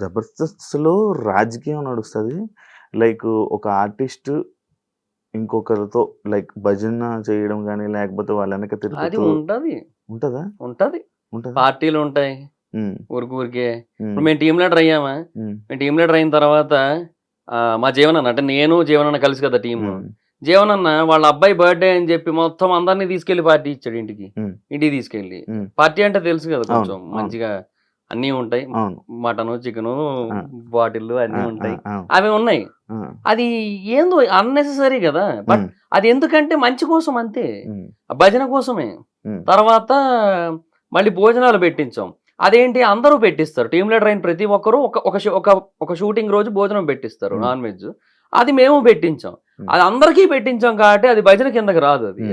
జబర్దస్త్‌లో రాజకీయం నడుస్తది. లైక్ ఒక ఆర్టిస్ట్ ఇంకొకరితో లైక్ భజన చేయడం గాని, లేకపోతే వాళ్ళ వెనక అది తిరుగుతూ ఉంటది. ఉంటదా? ఉంటది. ఉంటదా? పార్టీలుంటాయి. హ్మ్. ఊరికి ఊరికే. ఇప్పుడు. మేము టీమ్ లీడర్ అయ్యామా? మేము టీమ్ లీడర్ అయిన తర్వాత మా జీవనన్న అంటే నేను, జీవనన్న కలిసి కదా టీము. హ్మ్. జీవనన్న వాళ్ళ అబ్బాయి బర్త్‌డే అని చెప్పి మొత్తం అందరిని తీసుకెళ్ళి పార్టీ ఇచ్చాడు ఇంటికి. ఇంటికి తీసుకెళ్ళి. హ్మ్. పార్టీ అంటే తెలుసు కదా. కొంచెం అవును. మంచిగా అన్నీ ఉంటాయి. మటను, చికెను, ఆ! అన్నీ! ఉంటాయి. అవి ఉన్నాయి. అది ఏందో అన్నెసెసరీ కదా! బట్. అది ఎందుకంటే మంచి కోసం అంతే. భజన కోసమే. తర్వాత మళ్ళీ భోజనాలు పెట్టించాం. అదేంటి అందరూ పెట్టిస్తారు. టీమ్ లీడర్ అయిన ప్రతి ఒక్కరు ఒక ఒక ఒక షూటింగ్ రోజు భోజనం పెట్టిస్తారు. Non veg. అది మేము పెట్టించాం. అది అందరికీ పెట్టించాం కాబట్టి అది భజన కిందకి రాదు అది. హ్మ్.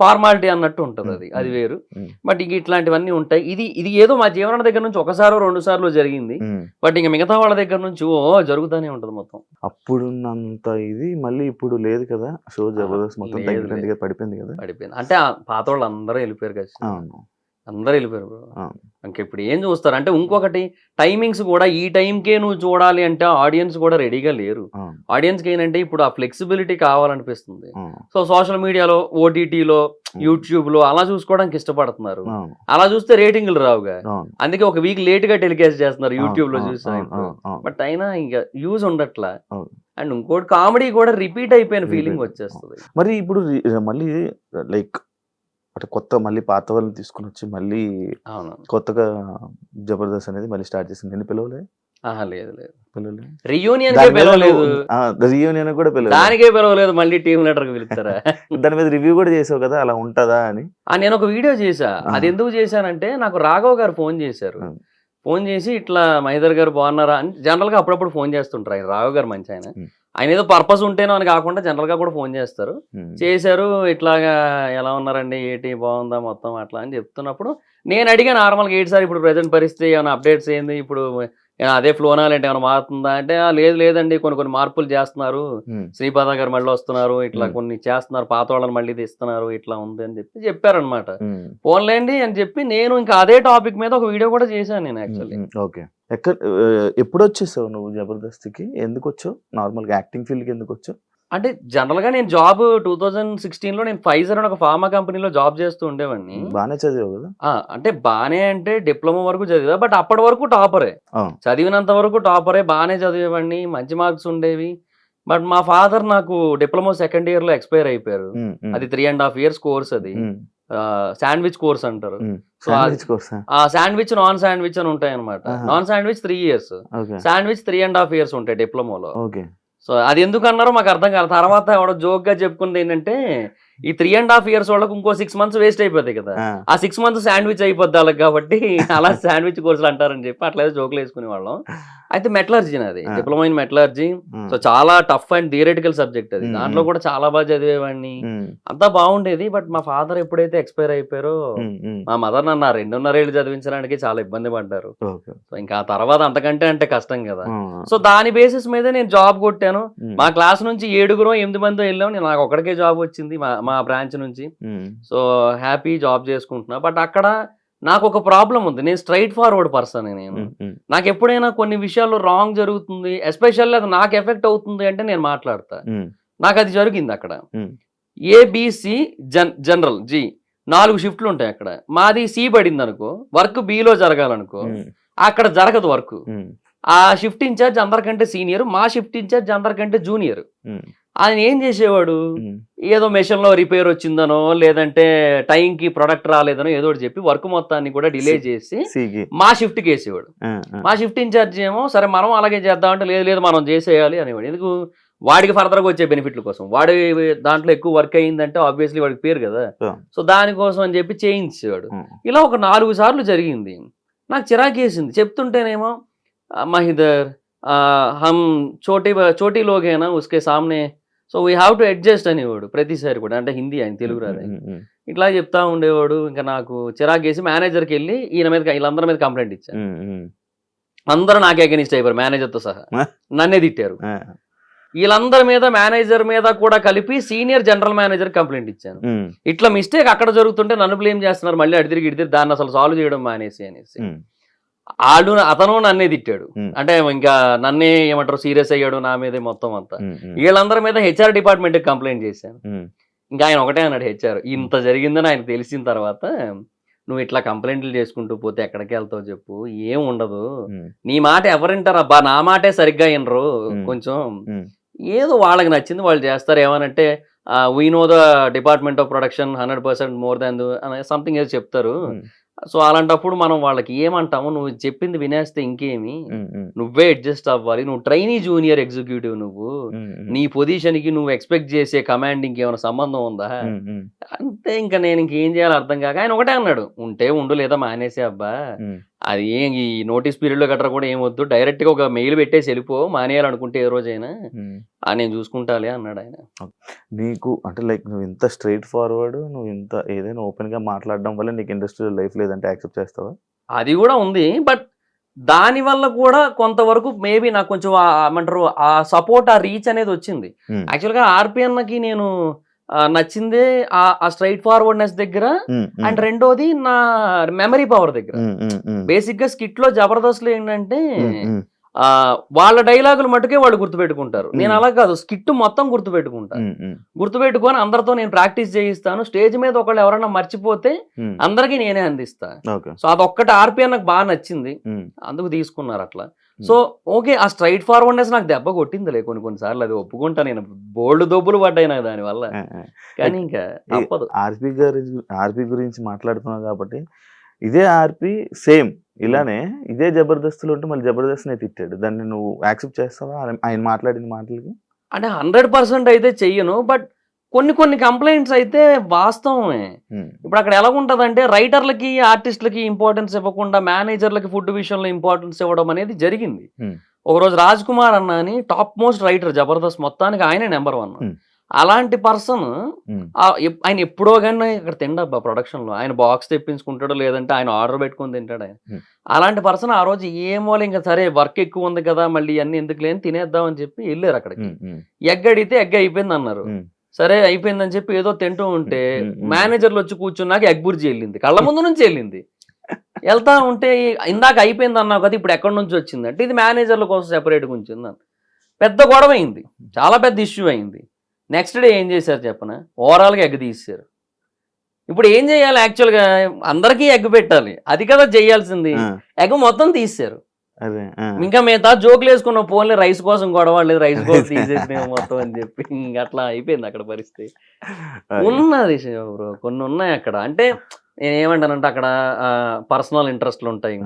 ఫార్మాలిటీ అన్నట్టు ఉంటది. అది. అది. వేరు. బట్ ఇగ ఇట్లాంటివన్నీ ఉంటాయి. ఇది ఇది ఏదో మా జీవనన్న దగ్గర నుంచి ఒకసారో, రెండు సార్లో జరిగింది. బట్ ఇంక మిగతా వాళ్ళ దగ్గర నుంచి ఓ జరుగుతానే ఉంటది మొత్తం. అప్పుడున్నంత ఇది మళ్ళీ ఇప్పుడు లేదు కదా! షో! జబర్దస్త్ మొత్తం. కదా! పడిపోయింది కదా! పడిపోయింది. అంటే ఆహ్, పాతోళ్ళు అందరూ ఎళ్ళిపోయారు ఖచ్చితంగా. అందరూ ఎళ్ళిపోయారు బ్రో. అవును. ఇంకిప్పుడు ఏం చూస్తారు? అంటే ఇంకొకటి టైమింగ్స్ కూడా ఈ టైంకే నువ్వు చూడాలి అంటే ఆడియన్స్ కూడా రెడీగా లేరు. ఆడియన్స్‌కి ఏంటంటే ఇప్పుడు ఆ ఫ్లెక్సిబిలిటీ కావాలనిపిస్తుంది. సో సోషల్ మీడియాలో, ఓటీటీలో. యూట్యూబ్‌లో అలా చూసుకోవడానికి ఇష్టపడుతున్నారు. అలా చూస్తే రేటింగులు రావుగా. అందుకే ఒక వీక్ లేట్‌గా టెలికాస్ట్ చేస్తున్నారు. యూట్యూబ్‌లో. ఇప్పుడు. అవును. బట్ అయినా ఇంక యూజ్ ఉండట్లా. అండ్ ఇంకోటి కామెడీ కూడా రిపీట్ అయిపోయిన ఫీలింగ్. వచ్చేస్తది. మరి ఇప్పుడు మళ్ళీ లైక్ అంటే కొత్త మళ్ళీ పాత వాళ్ళని తీసుకొనొచ్చి మళ్ళీ అవును. కొత్తగా జబర్దస్త్ అనేది మళ్ళీ స్టార్ట్ చేసింది. నిన్ను పిలవలే? ఆహా! లేదు లేదు. పిలవలే? దాని మీద పిలవలేదు. నువ్వు ఆ! రీయూనియన్ కూడా పిలవలే. దానికే పిలవలేదు మళ్ళీ లీడర్‌కి పిలుస్తారా? దాని మీద రివ్యూ కూడా చేసావు కదా! అలా ఉంటదా అని? ఆ! నేనొక వీడియో చేశా. ఆ! అది ఎందుకు చేశానంటే నాకు రాఘవ్ గారు ఫోన్ చేశారు. ఫోన్ చేసి ఇట్లా మహేందర్ గారు బాగున్నారా? అని జనరల్‌గా అప్పుడప్పుడు ఫోన్ చేస్తుంటారు. ఆయన రాఘవ్ గారు మంచాయన. హ్మ్. ఆయన ఏదో పర్పస్ ఉంటేనో అని కాకుండా జనరల్‌గా కూడా ఫోన్ చేస్తారు. చేశారు ఇట్లాగా ఎలా ఉన్నారండి? ఏంటి బాగుందా మొత్తం అట్లా అని చెప్తున్నప్పుడు నేను అడిగా నార్మల్‌గా ఏంటి సార్ ఇప్పుడు ప్రెజెంట్ పరిస్థితి ఏమైనా అప్డేట్స్ ఏంది? ఇప్పుడు అదే ఫ్లోనా లేదంటే ఏమైనా మారుతుందా? అంటే "ఆ! లేదు లేదండి కొన్ని కొన్ని మార్పులు చేస్తున్నారు. శ్రీపాద గారు మళ్ళీ వస్తున్నారు. ఇట్లా. కొన్ని చేస్తున్నారు. పాత వాళ్ళని మళ్ళీ తీస్తున్నారు. ఇట్లా ఉంది" అని చెప్పి చెప్పారనమాట. హ్మ్. పోన్లేండి అని చెప్పి నేను ఇంకా అదే టాపిక్ మీద ఒక వీడియో కూడా చేశాను నేను. యాక్చువల్లీ. ఓకే. ఎక్కడ ఆహ్, ఎప్పుడొచ్చేసావు నువ్వు జబర్దస్త్‌కి? ఎందుకొచ్చావు? నార్మల్‌గా యాక్టింగ్ ఫీల్డ్‌కి ఎందుకొచ్చావు? అంటే జనరల్‌గా నేను జాబ్ 2016లో నేను ఫైజర్ అని ఒక ఫార్మా కంపెనీలో జాబ్ చేస్తూ ఉండేవాడిని. హ్మ్. బానే చదివావు కదా! అంటే బానే అంటే డిప్లొమా వరకు చదివా. బట్ అప్పటి వరకు టాపరే. చదివినంత వరకు టాపరే. బానే చదివేవాడిని. మంచి మార్క్స్ ఉండేవి. బట్ మా ఫాదర్ నాకు డిప్లొమా సెకండ్ ఇయర్‌లో ఎక్స్‌పైర్ అయిపోయారు. అది 3 ½ ఇయర్స్ కోర్స్ అది. శాండ్‌విచ్ కోర్స్ అంటారు. సో, శాండ్‌విచ్ కోర్సా? ఆ! శాండ్‌విచ్, నాన్ శాండ్‌విచ్ అని ఉంటాయన్నమాట. ఆహా! Non sandwich 3 years. Sandwich 3 ½ years ఉంటాయి డిప్లొమాలో. సో, అది ఎందుకు అన్నారో మాకు అర్థం కాదు తర్వాత ఎవడో జోక్‌గా చెప్పుకుందేంటంటే ఈ 3 ½ ఇయర్స్ వాళ్ళకి ఇంకో 6 మంత్స్ వేస్ట్ అయిపోతాయి కదా! ఆ! 6 మంత్స్ శాండ్‌విచ్ అయిపోద్ది ఆళ్ళకి కాబట్టి అలా శాండ్‌విచ్ కోర్సులు అంటారని చెప్పి అట్లా ఏదో జోకులు వేసుకునేవాళ్ళం. అయితే మెటలర్జీ నాది. Diploma in metallurgy. సో. చాలా టఫ్ అండ్ థియరిటికల్ సబ్జెక్ట్ అది. దాంట్లో. కూడా చాలా బాగా చదివేవాడిని. అంతా బాగుండేది. బట్ మా ఫాదర్ ఎప్పుడైతే ఎక్స్‌పైర్ అయిపోయారో. మా మదర్ నన్ను 2.5 ఏళ్ళు చదివించడానికి చాలా ఇబ్బంది పడ్డారు. సో, ఇంకా ఆ తర్వాత అంతకంటే అంటే కష్టం కదా! సో, దాని బేసిస్ మీదే నేను జాబ్ కొట్టాను. మా క్లాస్ నుంచి ఏడుగురో, 8 మందో. నేను నాకు ఒక్కడికే జాబ్ వచ్చింది మా మా బ్రాంచ్ నుంచి. సో, హ్యాపీ జాబ్ చేసుకుంటున్నా. బట్ అక్కడ నాకొక ప్రాబ్లమ్ ఉంది. నేను స్ట్రెయిట్ ఫార్వర్డ్ పర్సన్‌ని నేను. హ్మ్. నాకెప్పుడైనా కొన్ని విషయాల్లో రాంగ్ జరుగుతుంది. ఎస్పెషల్లీ అది నాకు ఎఫెక్ట్ అవుతుంది అంటే నేను మాట్లాడతా. హ్మ్. నాకది జరిగిందక్కడ. హ్మ్. ఏ, బి, సి జన్ జనరల్ జి 4 షిఫ్ట్‌లు ఉంటాయి అక్కడ. మాది సి పడిందనుకో, వర్క్ బిలో జరగాలనుకో. అక్కడ జరగదు వర్క్. ఆ షిఫ్ట్ ఇన్‌చార్జ్ అందరికంటే సీనియర్. మా షిఫ్ట్ ఇన్‌చార్జ్ అందరికంటే జూనియర్. ఆయన ఏం చేసేవాడు. ఏదో మెషిన్‌లో రిపేర్ వచ్చిందనో, లేదంటే టైంకి ప్రొడక్ట్ రాలేదనో ఏదో చెప్పి వర్క్ మొత్తాన్ని కూడా డిలే చేసి. మా షిఫ్ట్‌కేసేవాడు. ఆ! ఆ! మా షిఫ్ట్ ఇన్‌చార్జ్ ఏమో సరే మనం అలాగే చేద్దాం అంటే లేదు లేదు మనం చేసేయాలి అనేవాడు. ఎందుకు వాడికి ఫర్దర్‌గా వచ్చే బెనిఫిట్‌ల కోసం. వాడి దాంట్లో ఎక్కువ వర్క్ అయిందంటే ఆబ్వియస్‌లీ వాడికి పేరు కదా! సో, దానికోసం అని చెప్పి చేయించేవాడు. ఇలా ఒక 4 సార్లు జరిగింది. నాకు చిరాకేసింది. చెప్తుంటేనేమో మహిదర్ హమ్ చోటీ బ చోటీ లోగ్ హై నా ఉస్కే సామ్నే so, we have to adjust అనేవాడు ప్రతిసారి కూడా. అంటే హిందీ ఆయన తెలుగు. రాదు. ఇట్లా చెప్తా ఉండేవాడు. ఇంక నాకు చిరాకేసి మేనేజర్‌కెళ్ళి ఈయన మీద వీళ్ళందరి మీద కంప్లెయింట్ ఇచ్చా. హ్మ్. హ్మ్. అందరూ నాకే అగైనిస్ట్ అయిపోయారు మేనేజర్‌తో సహా. నన్నే తిట్టారు. వీళ్ళందరి మీద మేనేజర్ మీద కూడా కలిపి సీనియర్ జనరల్ మేనేజర్‌కి కంప్లెయింట్ ఇచ్చాను. ఇట్లా మిస్టేక్ అక్కడ జరుగుతుంటే నన్ను బ్లేమ్ చేస్తున్నారు. మళ్ళీ ఇటు తిరిగి దాన్ని అసలు సాల్వ్ చేయడం మానేసి అనేసి. ఆడు అతను నన్నే తిట్టాడు. అంటే ఇంకా నన్నే ఏమంటారు సీరియస్ అయ్యాడు నా మీదే మొత్తం అంతా. వీళ్ళందరి మీద హెచ్ఆర్ డిపార్ట్మెంట్ కంప్లైంట్ చేశాను. ఇంకా ఆయన ఒకటే అన్నాడు హెచ్ఆర్ ఇంత జరిగిందని ఆయన తెలిసిన తర్వాత నువ్వు ఇట్లా కంప్లైంట్లు చేసుకుంటూ పోతే ఎక్కడికి వెళ్తావు చెప్పు ఏం ఉండదు. నీ మాట ఎవరింటారు అబ్బా నా మాటే సరిగ్గా వినరు. కొంచెం. ఏదో వాళ్ళకి నచ్చింది వాళ్ళు చేస్తారు. ఏమనంటే we know the department of production hundred percent more than something ఏదో చెప్తారు. సో అలాంటప్పుడు మనం వాళ్ళకి ఏమంటాము నువ్వు చెప్పింది వినేస్తే ఇంకేమి? నువ్వే అడ్జస్ట్ అవ్వాలి. నువ్వు ట్రైనీ జూనియర్ ఎగ్జిక్యూటివ్ నువ్వు. నీ పొజిషన్కి నువ్వు ఎక్స్పెక్ట్ చేసే కమాండింగ్ ఏమైనా సంబంధం ఉందా? అంతే ఇంకా నేను ఇంకేం చేయాలో అర్థం కాక ఆయన ఒకటే అన్నాడు. ఉంటే ఉండు లేదా మానేసే అబ్బా. అది ఏం ఈ నోటీస్ పీరియడ్లో గట్రా కూడా ఏం వద్దు. డైరెక్ట్గా ఒక మెయిల్ పెట్టేసి వెళ్ళిపో మానేయాలనుకుంటే ఏ రోజైనా. ఆ నేను చూసుకుంటాలే అన్నాడు ఆయన. నీకు అంటే లైక్ నువ్వు ఇంత స్ట్రైట్ ఫార్వర్డ్ నువ్వు ఇంత ఏదైనా ఓపెన్గా మాట్లాడడం వల్ల నీకు ఇండస్ట్రియల్ లైఫ్ లేదంటే యాక్సెప్ట్ చేస్తావా? అది కూడా ఉంది. బట్ దాని వల్ల కూడా కొంతవరకు మేబీ నాకు కొంచెం ఏమంటారు ఆ సపోర్ట్ ఆ రీచ్ అనేది వచ్చింది. యాక్చువల్గా ఆర్పిఎన్కి నేను నచ్చిందే ఆ- స్ట్రైట్ ఫార్వర్డ్నెస్ దగ్గర అండ్ రెండోది నా మెమరీ పవర్ దగ్గర. బేసిక్గా స్కిట్లో జబర్దస్త్లో ఏంటంటే వాళ్ళ డైలాగులు మటుకే వాళ్ళు గుర్తుపెట్టుకుంటారు. నేను. అలా కాదు స్కిట్ మొత్తం గుర్తుపెట్టుకుంటాను గుర్తుపెట్టుకొని అందరితో నేను ప్రాక్టీస్ చేయిస్తాను. స్టేజ్ మీద ఒకళ్ళు ఎవరైనా మర్చిపోతే అందరికీ నేనే అందిస్తా. ఓకే. సో అదొక్కటి ఆర్పిఎన్ నాకు బాగా నచ్చింది. అందుకు తీసుకున్నారు అట్లా. సో ఓకే ఆ స్ట్రైట్ ఫార్వర్డ్నెస్ నాకు దెబ్బ కొట్టిందిలే కొన్ని కొన్నిసార్లు అది ఒప్పుకుంటా నేను. బోల్డ్ దొబ్బులు పడ్డాయి నాకు దానివల్ల. కానీ ఇంకా తప్పదు. ఆర్పి గారి ఆర్పి గురించి మాట్లాడుతున్నావు కాబట్టి ఇదే ఆర్పి సేమ్. ఇలానే ఇదే జబర్దస్తులు ఉంటే మళ్ళీ జబర్దస్త్ నే తిట్టాడు. దాన్ని నువ్వు యాక్సెప్ట్ చేస్తావా? ఆయన- మాట్లాడిన మాటలకి? అంటే హండ్రెడ్ పర్సెంట్ అయితే చెయ్యను బట్ కొన్ని కొన్ని కంప్లైంట్స్ అయితే వాస్తవమే. ఇప్పుడు అక్కడ ఎలా ఉంటుంది అంటే రైటర్లకి ఆర్టిస్టులకి ఇంపార్టెన్స్ ఇవ్వకుండా మేనేజర్లకి ఫుడ్ విషయంలో ఇంపార్టెన్స్ ఇవ్వడం అనేది జరిగింది. ఒకరోజు రాజ్ కుమార్ అన్న అని టాప్ మోస్ట్ రైటర్ జబర్దస్త్ మొత్తానికి ఆయనే నెంబర్ వన్. అలాంటి పర్సన్ ఆయన ఎప్పుడో కానీ ఇక్కడ తిండబ్బా ప్రొడక్షన్లో ఆయన బాక్స్ తెప్పించుకుంటాడు లేదంటే ఆయన ఆర్డర్ పెట్టుకొని తింటాడు ఆయన. అలాంటి పర్సన్ ఆ రోజు ఏమో ఇంకా సరే వర్క్ ఎక్కువ ఉంది కదా మళ్ళీ అన్ని ఎందుకు లేని తినేద్దాం అని చెప్పి వెళ్ళారు అక్కడికి. ఎగ్ అడిగితే ఎగ్ అయిపోయింది అన్నారు. సరే అయిపోయిందని చెప్పి ఏదో తింటూ ఉంటే. మేనేజర్లు వచ్చి కూర్చున్నాక ఎగ్ బుర్జీ వెళ్ళింది. కళ్ళ ముందు నుంచి వెళ్ళింది. వెళ్తా ఉంటే ఇందాక అయిపోయింది అన్నావు కదా ఇప్పుడు ఎక్కడి నుంచి వచ్చింది అంటే ఇది మేనేజర్ల కోసం సెపరేట్గా ఉంచింది పెద్ద గొడవ అయింది. చాలా పెద్ద ఇష్యూ అయింది. నెక్స్ట్ డే ఏం చేశారు చెప్పన? ఓవరాల్గా ఎగ్ తీసారు ఇప్పుడు ఏం చేయాలి యాక్చువల్గా అందరికీ ఎగ్ పెట్టాలి. అది కదా చేయాల్సింది. ఎగ్ మొత్తం తీసారు ఇంకా మిగతా జోకులు వేసుకున్న ఫోన్లే రైస్ కోసం గొడవ లేదు రైస్ కోసం తీసేసినాయి మొత్తం అని చెప్పి ఇంక అట్లా అయిపోయింది అక్కడ పరిస్థితి. ఉన్నది బ్రో కొన్ని ఉన్నాయి అక్కడ. అంటే నేను ఏమంటానంటే అక్కడ పర్సనల్ ఇంట్రెస్ట్లు ఉంటాయి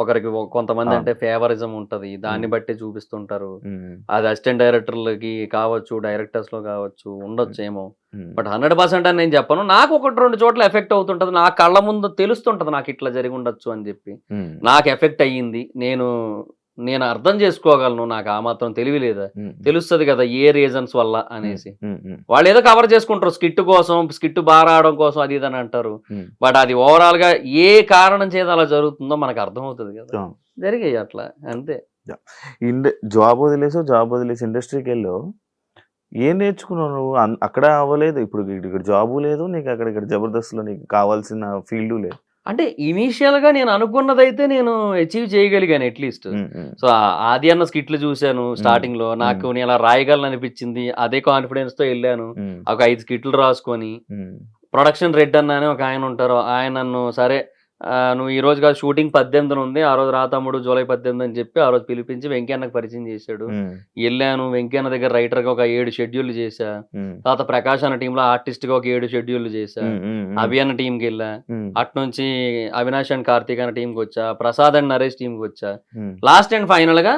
ఒకరికి ఒక- కొంతమంది. అంటే ఫేవరిజం ఉంటది. దాన్ని. బట్టి చూపిస్తుంటారు. అది అసిస్టెంట్ డైరెక్టర్లకి కావచ్చు డైరెక్టర్స్లో కావచ్చు ఉండొచ్చు ఏమో. బట్ హండ్రెడ్ పర్సెంట్ అని నేను చెప్పను. నాకు ఒకటి రెండు చోట్ల ఎఫెక్ట్ అవుతుంటది. నా కళ్ళ ముందు తెలుస్తుంటది నాకు ఇట్లా జరిగి ఉండొచ్చు అని చెప్పి. నాకు ఎఫెక్ట్ అయ్యింది. నేను నేను అర్థం చేసుకోగలను నాకు ఆ మాత్రం తెలివి లేదా? తెలుస్తుంది కదా ఏ రీజన్స్ వల్ల అనేసి. వాళ్ళు ఏదో కవర్ చేసుకుంటారు స్కిట్ కోసం స్కిట్ బాగా కోసం అది ఇది అని అంటారు. బట్ అది ఓవరాల్గా ఏ కారణం చేత అలా జరుగుతుందో మనకు అర్థమవుతుంది కదా. అవును. జరిగాయి అట్లా అంతే. ఇండ జాబ్ వదిలేసావు జాబ్ వదిలేసి ఇండస్ట్రీకి వెళ్ళావు. ఏం నేర్చుకున్నావు నువ్వు? అక్కడ అవ్వలేదు. ఇప్పుడు ఇక్కడ జాబు లేదు నీకు అక్కడ ఇక్కడ జబర్దస్త్లో నీకు కావాల్సిన ఫీల్డ్ లేదు. అంటే ఇనీషియల్గా నేను అనుకున్నదైతే నేను అచీవ్ చేయగలిగాను అట్లీస్ట్ సో ఆది అన్న స్కిట్లు చూశాను స్టార్టింగ్లో. నాకు నేను అలా రాయగలను అనిపించింది అదే కాన్ఫిడెన్స్తో వెళ్ళాను. ఒక ఐదు స్కిట్లు రాసుకొని ప్రొడక్షన్ రెడ్ అన్న అని ఒక ఆయన ఉంటారు. ఆయన నన్ను సరే నువ్వు ఈ రోజు కాదు షూటింగ్ పద్దెనిమిది ఉంది. ఆ రోజు రా తమ్ముడు జూలై పద్దెనిమిది అని చెప్పి ఆ రోజు పిలిపించి వెంకన్నకు పరిచయం చేశాడు. వెళ్ళాను. వెంకన్న దగ్గర రైటర్గా ఒక ఏడు షెడ్యూల్ చేశా. తర్వాత ప్రకాష్ అన్న టీంలో ఆర్టిస్ట్గా ఒక ఏడు షెడ్యూల్ చేశా. అభి అన్న టీంకి వెళ్ళా. అటు నుంచి అవినాష్ అండ్ కార్తీక్ అన్న టీంకి వచ్చా. ప్రసాద్ అండ్ నరేష్ టీంకి వచ్చా. లాస్ట్ అండ్ ఫైనల్గా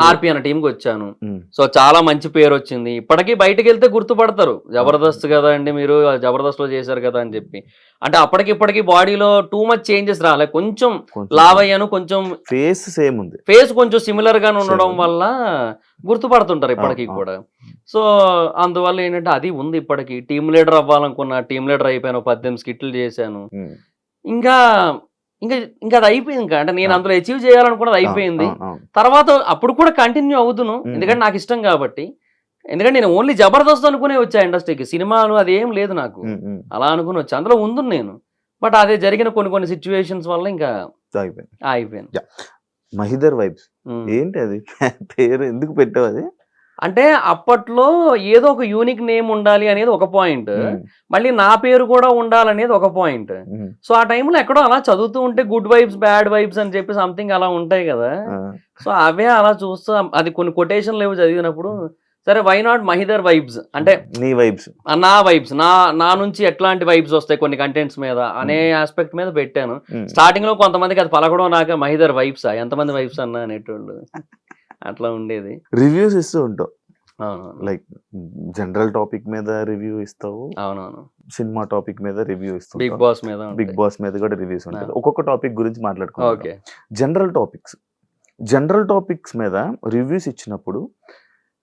ఆర్పి అన్న టీంకి వచ్చాను. సో చాలా మంచి పేరు వచ్చింది. ఇప్పటికీ బయటకు వెళ్తే గుర్తుపడతారు. జబర్దస్త్ కదా అండి మీరు జబర్దస్త్లో చేశారు కదా అని చెప్పి. అంటే అప్పటికి ఇప్పటికి బాడీలో టూ మచ్ చేంజెస్ రాలే కొంచెం లావ్ అయ్యాను కొంచెం ఫేస్ సేమ్ ఉంది. ఫేస్ కొంచెం సిమిలర్గా ఉండడం. వల్ల గుర్తుపడుతుంటారు ఇప్పటికీ. కూడా. సో అందువల్ల ఏంటంటే అది ఉంది ఇప్పటికి. టీమ్ లీడర్ అవ్వాలనుకున్నా టీమ్ లీడర్ అయిపోయాను పద్దెనిమిది స్కిట్లు చేశాను. ఇంకా ఇంకా ఇంకా అది అయిపోయింది ఇంకా. అంటే నేను. అందులో అచీవ్ చేయాలనుకున్నది అయిపోయింది. తర్వాత అప్పుడు కూడా కంటిన్యూ అవుతును. ఎందుకంటే నాకు ఇష్టం కాబట్టి. ఎందుకంటే నేను ఓన్లీ జబర్దస్త్ అనుకునే వచ్చా ఇండస్ట్రీకి సినిమాలు అది ఏం లేదు నాకు. అలా అనుకుని వచ్చా. అందులో ఉంది నేను. బట్ అదే జరిగిన కొన్ని కొన్ని సిచ్యువేషన్స్ వల్ల ఇంకా అయిపోయింది. అయిపోయింది. మహిదర్ వైబ్స్. ఏంటి అది? పేరు ఎందుకు పెట్టావు అది? అంటే అప్పట్లో ఏదో ఒక యూనిక్ నేమ్ ఉండాలి అనేది ఒక పాయింట్ మళ్ళీ నా పేరు కూడా ఉండాలనేది ఒక పాయింట్ సో ఆ టైంలో ఎక్కడో అలా చదువుతూ ఉంటే గుడ్ వైబ్స్ బ్యాడ్ వైబ్స్ అని చెప్పి సంథింగ్ అలా ఉంటాయి కదా. సో అవే అలా చూస్తూ అది కొన్ని కొటేషన్లు ఏవో చదివినప్పుడు. సరే వై నాట్ మహిదర్ వైబ్స్ అంటే నీ వైబ్స్ నా వైబ్స్ నా నా నుంచి ఎట్లాంటి వైబ్స్ వస్తాయి కొన్ని కంటెంట్స్ మీద? అనే ఆస్పెక్ట్ మీద పెట్టాను. స్టార్టింగ్లో కొంతమందికి అది పలకడం నాక మహిదర్ వైబ్స్ ఎంతమంది వైబ్స్ అన్నా అనేటోళ్ళు. అట్లా ఉండేది. రివ్యూస్ ఇస్తూ ఉంటావు. లైక్ జనరల్ టాపిక్ మీద రివ్యూ ఇస్తావు. అవునవును. సినిమా టాపిక్ మీద రివ్యూ బిగ్ ఇస్తావు బాస్ మీద బిగ్ బాస్ మీద కూడా రివ్యూస్ ఉంటాయి. ఒక్కొక్క టాపిక్ గురించి మాట్లాడుకుంటాం okay. General topics general topics మీద రివ్యూస్ ఇచ్చినప్పుడు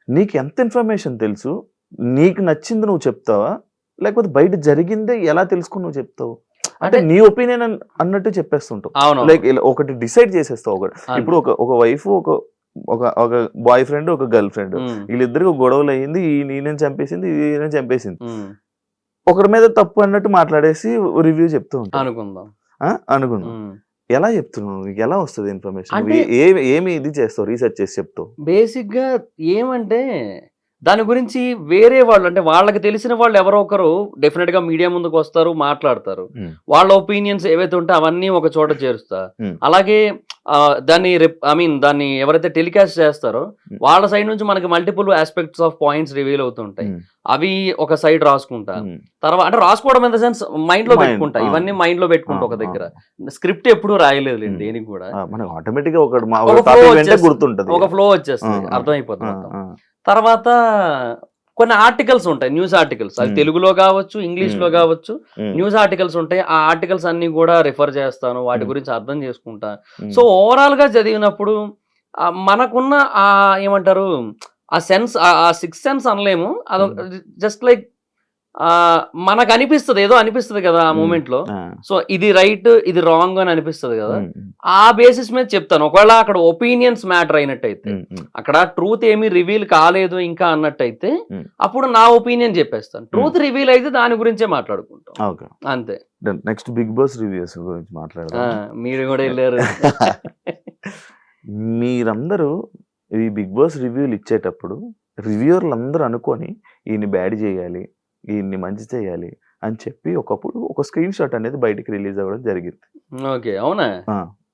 నీకు ఎంత ఇన్ఫర్మేషన్ తెలుసు? నీకు నచ్చింది నువ్వు చెప్తావా? లేకపోతే బయట జరిగిందే ఎలా తెలుసుకుని నువ్వు చెప్తావు? అంటే నీ ఒపీనియన్ అన్నట్టు చెప్పేస్తుంటావు. అవును లైక్ ఒకటి డిసైడ్ చేసేస్తావు ఒకటి. ఇప్పుడు ఒక ఒక వైఫ్ ఒక ఒక ఒక బాయ్ ఫ్రెండ్ ఒక గర్ల్ ఫ్రెండ్ వీళ్ళిద్దరికి గొడవలు అయ్యింది ఈ నేను చంపేసింది ఈయన చంపేసింది. ఒకరి మీద తప్పు అన్నట్టు మాట్లాడేసి రివ్యూ చెప్తూ ఉంటావు అనుకుందాం. ఆ? అనుకుందాం. ఎలా చెప్తున్నావు? నీకు ఎలా వస్తుంది ఇన్ఫర్మేషన్ ఏమి ఇది చేస్తావు? రీసెర్చ్ చేసి చెప్తావు? బేసిక్గా ఏమంటే దాని గురించి వేరే వాళ్ళు అంటే వాళ్ళకి తెలిసిన వాళ్ళు ఎవరో ఒకరు డెఫినెట్గా మీడియా ముందుకు వస్తారు మాట్లాడతారు Hmm. వాళ్ళ ఒపీనియన్స్ ఏవైతే ఉంటే అవన్నీ ఒక చోట చేరుస్తా Hmm. అలాగే దాన్ని ఐ మీన్ దాన్ని ఎవరైతే టెలికాస్ట్ చేస్తారో Hmm. వాళ్ళ సైడ్ నుంచి మనకి multiple aspects of points reveal అవుతుంటాయి. అవి ఒక సైడ్ రాసుకుంటా. తర్వాత అంటే రాసుకోవడం ఇన్ ద సెన్స్ మైండ్లో పెట్టుకుంటా. ఇవన్నీ మైండ్లో పెట్టుకుంటా ఒక. దగ్గర స్క్రిప్ట్ ఎప్పుడు రాయలేదు. దేనికి కూడా ఆటోమేటిక్ ఒక ఫ్లో వచ్చేస్తుంది. అర్థమైపోతుంది. తర్వాత కొన్ని ఆర్టికల్స్ ఉంటాయి న్యూస్ ఆర్టికల్స్ అది. తెలుగులో కావచ్చు ఇంగ్లీష్లో. కావచ్చు. న్యూస్ ఆర్టికల్స్ ఉంటాయి ఆ ఆర్టికల్స్ అన్ని కూడా రిఫర్ చేస్తాను వాటి. గురించి అర్థం చేసుకుంటా. సో ఓవరాల్గా చదివినప్పుడు మనకున్న ఆ ఏమంటారు ఆ సెన్స్ ఆ సిక్స్ సెన్స్ అనలేము అదొక జస్ట్ లైక్ మనకు అనిపిస్తుంది ఏదో అనిపిస్తుంది కదా ఆ. మూమెంట్లో. సో ఇది రైట్ ఇది రాంగ్ అని అనిపిస్తుంది కదా. ఆ బేసిస్ మీద చెప్తాను. ఒకవేళ అక్కడ ఒపీనియన్స్ మ్యాటర్ అయినట్టయితే. అక్కడ ట్రూత్ ఏమీ రివీల్ కాలేదు ఇంకా అన్నట్టయితే. అప్పుడు నా ఒపీనియన్ చెప్పేస్తాను. ట్రూత్ రివీల్ అయితే దాని గురించే మాట్లాడుకుంటాం. అంతే. నెక్స్ట్ బిగ్ బాస్ రివ్యూస్ గురించి మాట్లాడదాం. మీరు కూడా వెళ్ళారు. మీరందరూ ఈ బిగ్ బాస్ రివ్యూలు ఇచ్చేటప్పుడు రివ్యూర్లు అందరూ అనుకొని ఈయన్ని బ్యాడ్ చేయాలి ఈయన్ని మంచి చేయాలి అని చెప్పి ఒకప్పుడు ఒక స్క్రీన్ షాట్ అనేది బయటికి రిలీజ్ అవ్వడం జరిగింది. ఓకే అవునా?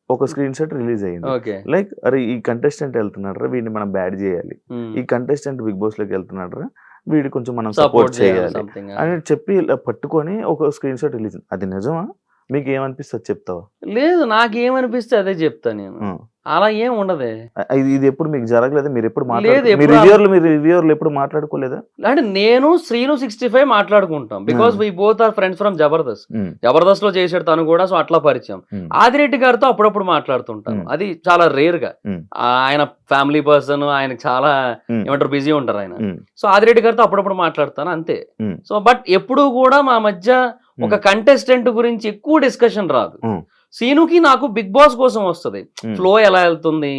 ఒక స్క్రీన్ షాట్ రిలీజ్ అయ్యింది. లైక్ అరే ఈ కంటెస్టెంట్ వెళ్తున్నాడు వీడిని మనం బ్యాడ్ చేయాలి. ఈ కంటెస్టెంట్ బిగ్ బాస్లోకి వెళ్తున్నాడు వీడి కొంచెం మనం సపోర్ట్ చేయాలి అని చెప్పి ఇలా పట్టుకొని ఒక స్క్రీన్ షాట్ రిలీజ్ అది నిజమా? మీకు ఏమనిపిస్తుంది చెప్తావా? లేదు నాకేమనిపిస్తే అదే చెప్తా నేను. అలా ఏం ఉండదే. ఇది ఎప్పుడు మీకు జరగలేదు? మీరు ఎప్పుడు లేదు, మాట్లాడు మీ ఎప్పుడు రివ్యూర్లు మీరు రివ్యూర్లు ఎప్పుడు మాట్లాడుకోలేదా? అంటే నేను శ్రీను సిక్స్టీ ఫైవ్ మాట్లాడుకుంటాం because. We both are friends from Jabardasth జబర్దస్త్లో చేసాడు తను కూడా సో అట్లా పరిచయం. ఆదిరెడ్డి గారితో అప్పుడప్పుడు మాట్లాడుతుంటాను. అది చాలా రేర్గా ఆయన ఫ్యామిలీ పర్సన్ ఆయనకు చాలా ఏమంటారు బిజీ ఉంటారు ఆయన. సో ఆదిరెడ్డి గారితో అప్పుడప్పుడు మాట్లాడతాను అంతే. సో బట్ ఎప్పుడు కూడా మా మధ్య ఒక కంటెస్టెంట్ గురించి ఎక్కువ డిస్కషన్ రాదు. సీనుకి నాకు బిగ్ బాస్ కోసం వస్తుంది. ఫ్లో ఎలా వెళ్తుంది?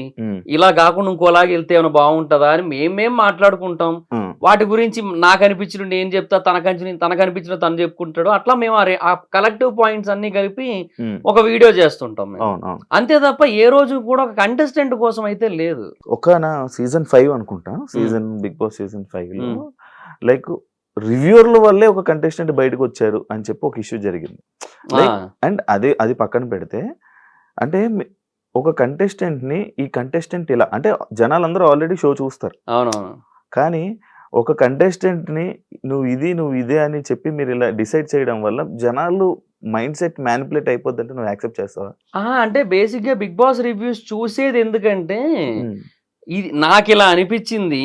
ఇలా కాకుండా ఇంకోలాగా వెళ్తే ఏమైనా బాగుంటుందా అని మేమేం మాట్లాడుకుంటాం. వాటి గురించి నాకు అనిపించిన నేను చెప్తా తనకు అనిపించిన తనకు అనిపించిన తను చెప్పుకుంటాడు. అట్లా మేము ఆ కలెక్టివ్ పాయింట్స్ అన్ని కలిపి. ఒక వీడియో చేస్తుంటాం మేము. అంతే తప్ప ఏ రోజు కూడా ఒక కంటెస్టెంట్ కోసం అయితే లేదు. ఒక నా సీజన్ ఫైవ్ అనుకుంటా. Season Bigg Boss season five. Like రివ్యూర్ల వల్లే ఒక కంటెస్టెంట్ బయటకు వచ్చారు అని చెప్పి ఒక ఇష్యూ జరిగింది. అండ్ అదే అది పక్కన పెడితే అంటే ఒక కంటెస్టెంట్ని ఈ కంటెస్టెంట్ ఇలా అంటే జనాలందరూ ఆల్రెడీ షో చూస్తారు. అవునవును. కానీ ఒక కంటెస్టెంట్ని నువ్వు ఇది నువ్వు ఇదే అని చెప్పి మీరు ఇలా డిసైడ్ చేయడం వల్ల జనాలు మైండ్ సెట్ మ్యానిపులేట్ అయిపోద్ది అంటే నువ్వు యాక్సెప్ట్ చేస్తావా? అంటే బేసిక్గా బిగ్ బాస్ రివ్యూస్ చూసేది ఎందుకంటే ఇది నాకు ఇలా అనిపించింది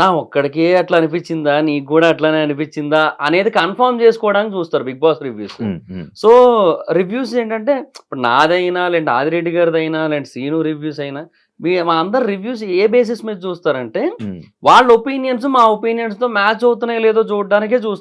నా ఒక్కడికే అట్లా అనిపించిందా? నీకు కూడా అట్లానే అనిపించిందా? అనేది కన్ఫర్మ్ చేసుకోవడానికి చూస్తారు Bigg Boss reviews. So reviews ఏంటంటే ఇప్పుడు నాదైనా లేదంటే ఆదిరెడ్డి గారిదైనా లేదంటే సీను రివ్యూస్ అయినా మీ మా అందరు రివ్యూస్ ఏ బేసిస్ మీద చూస్తారంటే. వాళ్ళ ఒపీనియన్స్ మా ఒపీనియన్స్తో మ్యాచ్ అవుతున్నాయో లేదో చూడడానికే చూస్తారు.